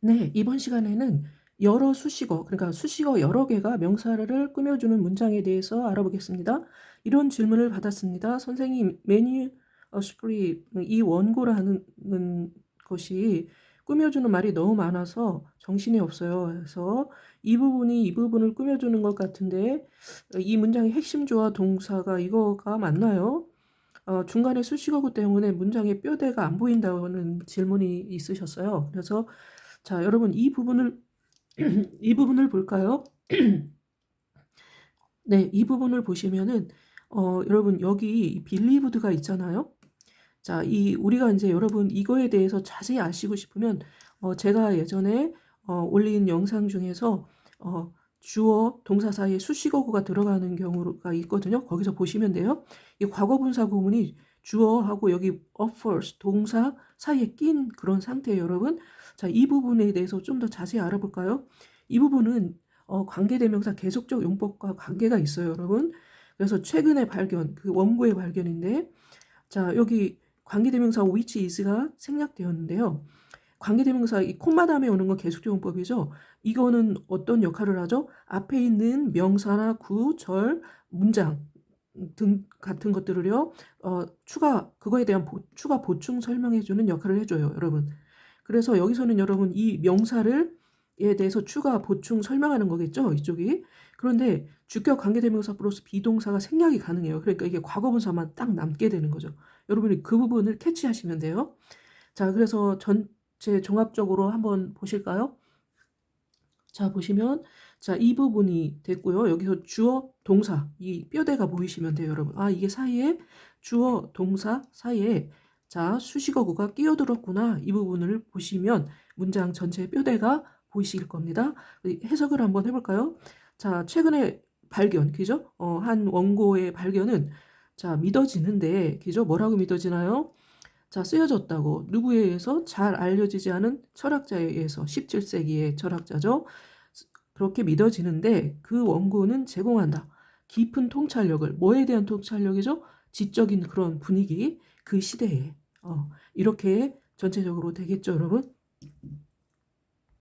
네, 이번 시간에는 여러 수식어, 그러니까 수식어 여러 개가 명사를 꾸며주는 문장에 대해서 알아보겠습니다. 이런 질문을 받았습니다. 선생님, 메뉴 어, 스크립, 이 원고라는 것이 꾸며주는 말이 너무 많아서 정신이 없어요. 그래서 이 부분이 이 부분을 꾸며주는 것 같은데 이 문장의 핵심 조화 동사가 이거가 맞나요? 어, 중간에 수식어구 때문에 문장의 뼈대가 안 보인다는 질문이 있으셨어요. 그래서 자, 여러분 이 부분을 이 부분을 볼까요? 네, 이 부분을 보시면은 어, 여러분 여기 빌리브드가 있잖아요. 자, 이 우리가 이제 여러분 이거에 대해서 자세히 아시고 싶으면 어, 제가 예전에 어, 올린 영상 중에서 어, 주어 동사 사이에 수식어구가 들어가는 경우가 있거든요. 거기서 보시면 돼요. 이 과거분사 구문이 주어하고 여기 offers 동사 사이에 낀 그런 상태예요, 여러분. 자, 이 부분에 대해서 좀 더 자세히 알아볼까요? 이 부분은 어, 관계대명사 계속적 용법과 관계가 있어요, 여러분. 그래서 최근에 발견, 그 원고의 발견인데, 자, 여기 관계대명사 which is가 생략되었는데요. 관계대명사 이 콤마 다음에 오는 건 계속적 용법이죠. 이거는 어떤 역할을 하죠? 앞에 있는 명사나 구, 절, 문장 등 같은 것들을요. 어, 추가 그거에 대한 보, 추가 보충 설명해 주는 역할을 해줘요, 여러분. 그래서 여기서는 여러분 이 명사를 에 대해서 추가 보충 설명하는 거겠죠, 이쪽이. 그런데 주격 관계대명사 플러스 비동사가 생략이 가능해요. 그러니까 이게 과거분사만 딱 남게 되는 거죠. 여러분이 그 부분을 캐치하시면 돼요. 자, 그래서 전체 종합적으로 한번 보실까요? 자, 보시면 자, 이 부분이 됐고요. 여기서 주어, 동사, 이 뼈대가 보이시면 돼요, 여러분. 아, 이게 사이에 주어, 동사 사이에 자, 수식어구가 끼어들었구나. 이 부분을 보시면 문장 전체의 뼈대가 보이실 겁니다. 해석을 한번 해볼까요? 자, 최근에 발견, 그죠? 어, 한 원고의 발견은 자, 믿어지는데, 그죠? 뭐라고 믿어지나요? 자, 쓰여졌다고. 누구에 의해서 잘 알려지지 않은 철학자에 의해서 17세기의 철학자죠. 그렇게 믿어지는데 그 원고는 제공한다. 깊은 통찰력을 뭐에 대한 통찰력이죠? 지적인 그런 분위기 그 시대에 어, 이렇게 전체적으로 되겠죠, 여러분?